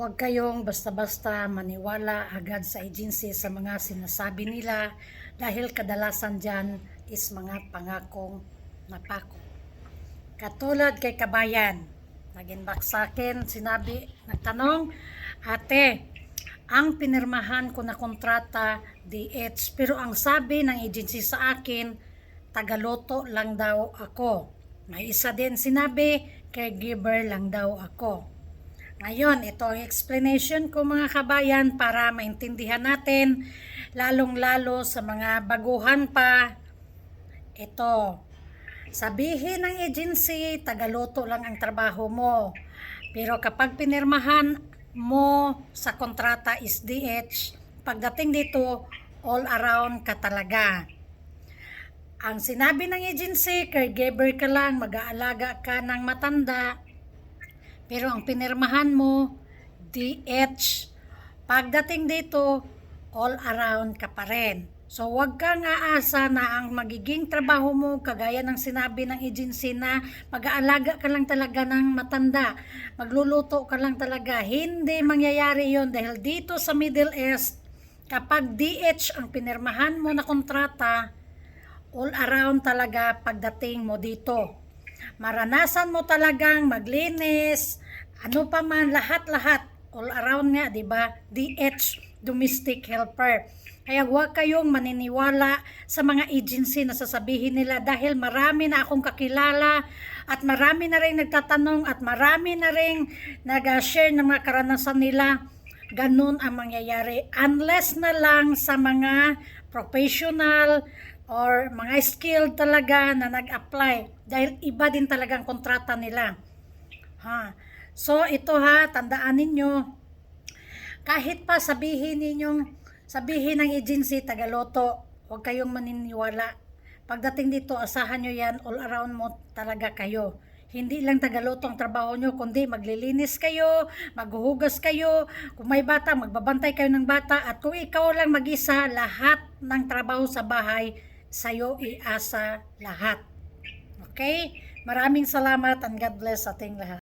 Huwag kayong basta-basta maniwala agad sa agency sa mga sinasabi nila dahil kadalasan dyan is mga pangakong napako. Katulad kay Kabayan, nag-inbox sa akin, sinabi, nagtanong, Ate, ang pinirmahan ko na kontrata DH, pero ang sabi ng agency sa akin, tagaloto lang daw ako. May isa din sinabi, caregiver lang daw ako. Ngayon, ito ang explanation ko mga kabayan para maintindihan natin, lalong-lalo sa mga baguhan pa. Ito, sabihin ng agency, tagaluto lang ang trabaho mo. Pero kapag pinirmahan mo sa kontrata is DH, pagdating dito, all around ka talaga. Ang sinabi ng agency, caregiver ka lang, mag-aalaga ka ng matanda, pero ang pinirmahan mo, DH. Pagdating dito, all around ka pa rin. So, huwag kang aasa na ang magiging trabaho mo, kagaya ng sinabi ng agency na mag-aalaga ka lang talaga ng matanda, magluluto ka lang talaga. Hindi mangyayari yon dahil dito sa Middle East, kapag DH ang pinirmahan mo na kontrata, all around talaga pagdating mo dito maranasan mo talagang maglinis, ano pa man, lahat-lahat, all around nga, di ba? DH, domestic helper. Kaya huwag kayong maniniwala sa mga agency na sasabihin nila dahil marami na akong kakilala at marami na rin nagtatanong at marami na rin nag-share ng mga karanasan nila. Ganun ang mangyayari. Unless na lang sa mga professional or mga skilled talaga na nag-apply dahil iba din talagang kontrata nila. Ha. So ito ha, tandaan ninyo kahit pa sabihin ninyong sabihin ng agency tagaloto, huwag kayong maniniwala. Pagdating dito, asahan nyo yan, all around mo talaga kayo. Hindi lang tagaloto ang trabaho nyo, kundi maglilinis kayo, maghuhugas kayo, kung may bata, magbabantay kayo ng bata, at kung ikaw lang mag-isa, lahat ng trabaho sa bahay, sa'yo iasa lahat. Okay? Maraming salamat and God bless ating lahat.